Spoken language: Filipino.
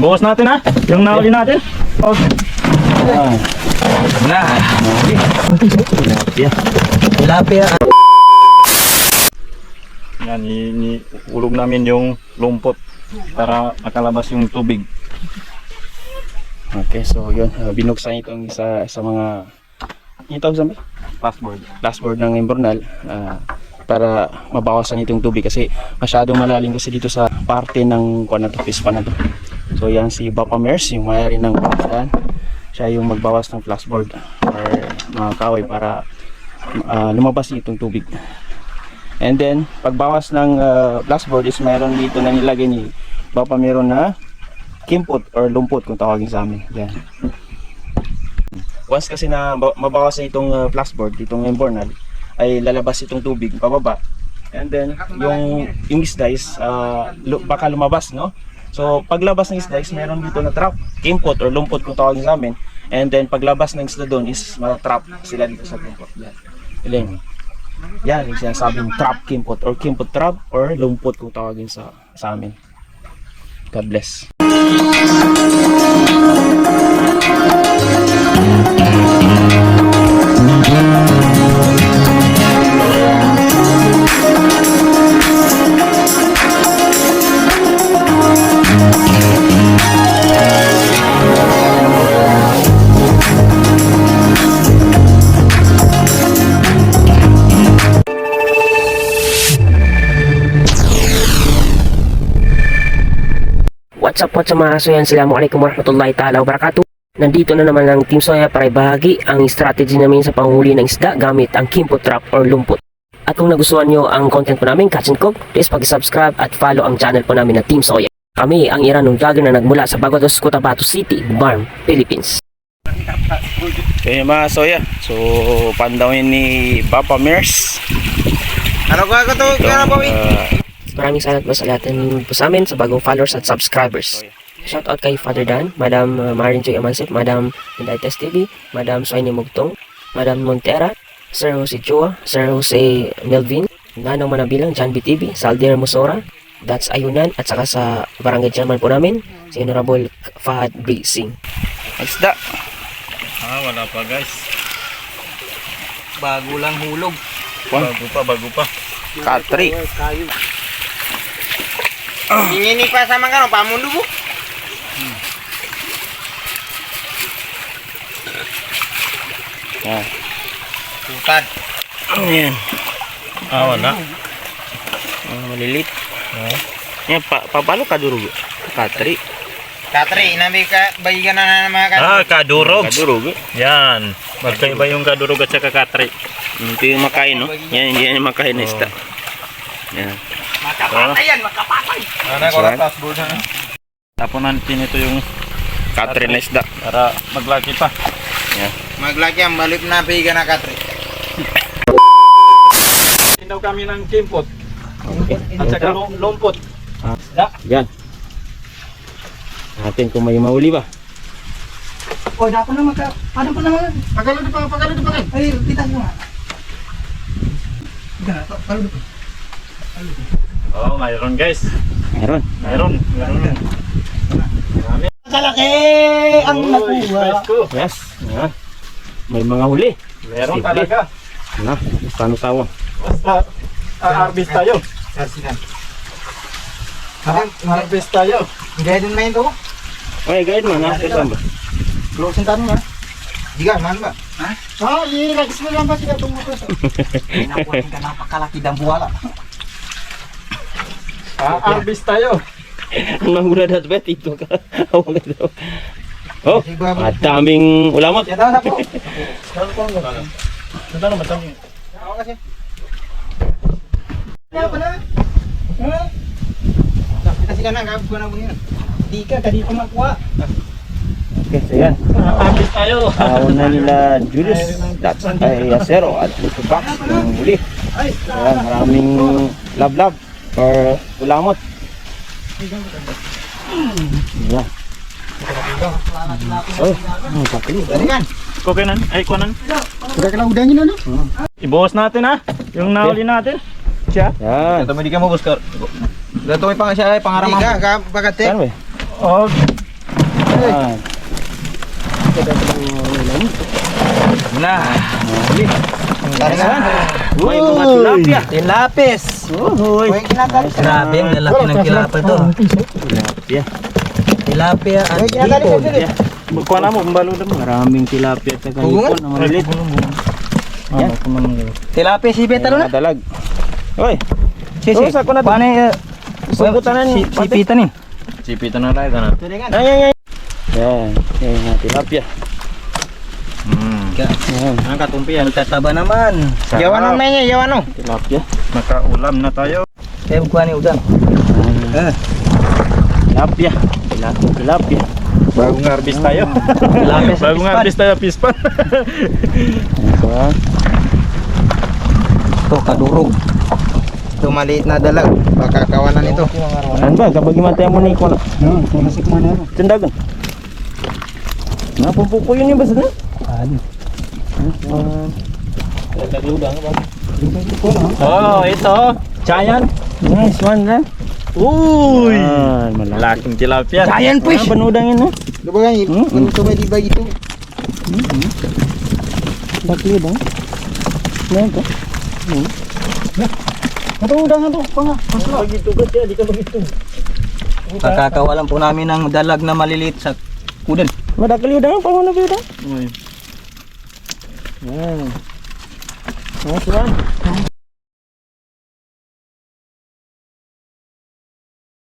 Ibuhos natin ha. Yung nahuli natin. Okay. Ah. Na. Tilapia. Tilapia. Yan, ni, ni ulog namin yung lumpot para makalabas yung tubig. Okay, so yun. Uh, binuksan itong isa sa mga tawag sa mga? Passboard. dashboard ng Imbornal ah, para mabawasan itong tubig kasi masyadong malalim kasi dito sa parte ng kuan na to, pispa na to. So yan si Bapa Mers, yung mayari ng yan. Siya yung magbawas ng flashboard or mga kahoy para ah, lumabas itong tubig. And then, pagbawas ng uh, flashboard is mayroon dito na nilagay ni Bapa meron na kimpot or lumpot kung tawagin sa amin. Yan. Once kasi na ba- mabawasan itong uh, flashboard, itong Imbornal, ay lalabas itong tubig pababa. And then, yung, yung isda is uh, baka lumabas, no? So, paglabas ng isda is meron dito na trap, kimpot or lumpot kung tawagin sa amin. And then, paglabas ng isda doon is ma-trap sila dito sa kimpot. Yan. Iling. Yan, yung sinasabing trap kimpot or kimpot trap or lumpot kung tawagin sa, sa amin. God bless. What's up, what's up mga kasoyan? Assalamualaikum warahmatullahi ta'ala wabarakatuh. Nandito na naman ang Team Soya para ibahagi ang strategy namin sa panghuli ng isda gamit ang Kimpo Trap or Lumpot. At kung nagustuhan nyo ang content po namin, Catch and Cook, please pag-subscribe at follow ang channel po namin na Team Soya. Kami ang Iranong vlogger na nagmula sa Baguados, Cotabato City, Barm, Philippines. Okay mga soya, so pandawin ni Papa Mers. Ano ko ako to? Kaya eh. uh, Maraming salamat po sa lahat ng po sa amin, sa bagong followers at subscribers. Shoutout kay Father Dan, Madam uh, Marin Joy Amansip, Madam Indaites TV, Madam Soini Mugtong, Madam Montera, Sir Jose Chua, Sir Jose Melvin, Nanong Manabilang, John BTV, Saldier Musora, That's Ayunan, at saka sa barangay chairman po namin, si Honorable Fahad B. Singh. isda. Ah, wala pa guys. Bago lang hulog. Bago pa, bago pa. Katri. Ingini pa sa mga ano, pamundo po. Ah, Tutad. ayan. Ah, wala. Ah, malilit. Ah. Yan, pa, papalo ka durug. Katri. Katri, nabi ka, bayigan na ng mga katri. Ah, kadurog. Kadurog. Yan. Magkaiba yung kadurog at saka katri. Ito yung makain, no? Yan, yan yung makain na isda. Yan. Makapatay yan, makapatay. Passboard na. Tapon natin ito yung Katri na isda. para maglaki pa. Maglaki ang balip na bayigan na katri. Tindaw kami ng kimpot Okay. at saka lum- lumpot. Ah. Isda. Yan. Natin kung may mahuli ba. O, dako na magka... Paano pa naman? Pagalo pa, pagalo pa kayo. Ay, kita nyo nga. Gana, pa- pagalo pa. Oh, mayroon guys. Meron. Mayroon. Mayroon. Marami. Kalaki ang nakuha. Yes. Yan. May mga huli. Meron Simple. talaga. Na, paano tawa? Basta a-harvest tayo. Sarsinan. Harvest tayo. Hindi din main to. Okay, guide mo na. Ito ba? Close tayo nga. Diga, man ba? Ah, i-relax mo lang ba siya itong mga Pinakuha ka napakalaki ng buwala. A-harvest tayo. Ang mahula na bet ito ka. Awang. Oh, at daming ulamot. Yan na po. Ito naman tayo. Ako kasi. Ano pa na? Ha? Kasi ka na, gagawin ko na po yun. Di ka, kadi makuha. Okay, so yan. A-harvest tayo. Taon na nila Julius. That's ay Acero at Lucio Box ng huli. Ayan, maraming lablab or ulamot. Yan. Oh, ang. Dalikan. Kukinan. Ay, kunan. Sudah ka lang udangin ano? Ibuhos natin ha. Yung nahuli natin. Siya. Yan. Ito mo di ka mo buskar. Dato may pang siya ay pangaramang. Diga, ka bagate. Saan ba? Oh, Yan. Na. Uy, mga tilapia. Tilapis. Uy. Grabe, ang lalaki ng tilapia to. Tilapia. Tilapia at dili. Magkuha na mo, kumbalo na mo. Maraming tilapia at saka ko man yun. Tilapis si Betalo na. Dalag. Uy, Sisi. Paano yung... Subutan na ni- Si, si Pitanin. Sipitan na tayo na. ay, ay, ay. Yan, yan tilapia. Hmm. Yan, Ang katumpi, ang tataba naman. Yawan ang nanya, yawan ang. tilapia. Nakaulam na tayo. Kaya bukuha ni Udan. Ah. Tilapia. Tilapia, tilapia. Bagong harvest tayo. Tilapia sa Bagong pispan. harvest tayo, pispan. Ito ah. Ito, kadurog. Ito, maliit na dalag. Baka kawanan ito. Ano ba? Kapag imatay mo ni Kona. Hmm, masik mo na. Tindagan. Napumpupo yun yung basta na? Oh, ito. Giant. Nice one na. Uy! Ah, malaki. Malaking tilapia. Giant Ah, panudang yun ha. Diba ganyan? Hmm? Ano ito ba di ba ito? Bakli ba? Ano ito? Panudang ito. Panga. Masla. Bagito ka siya. Di ka bagito. Kakakawalan po namin ng dalag na maliliit sa kudan. Madakali udang. Pangunag udang. Uy. Yan. Nice one.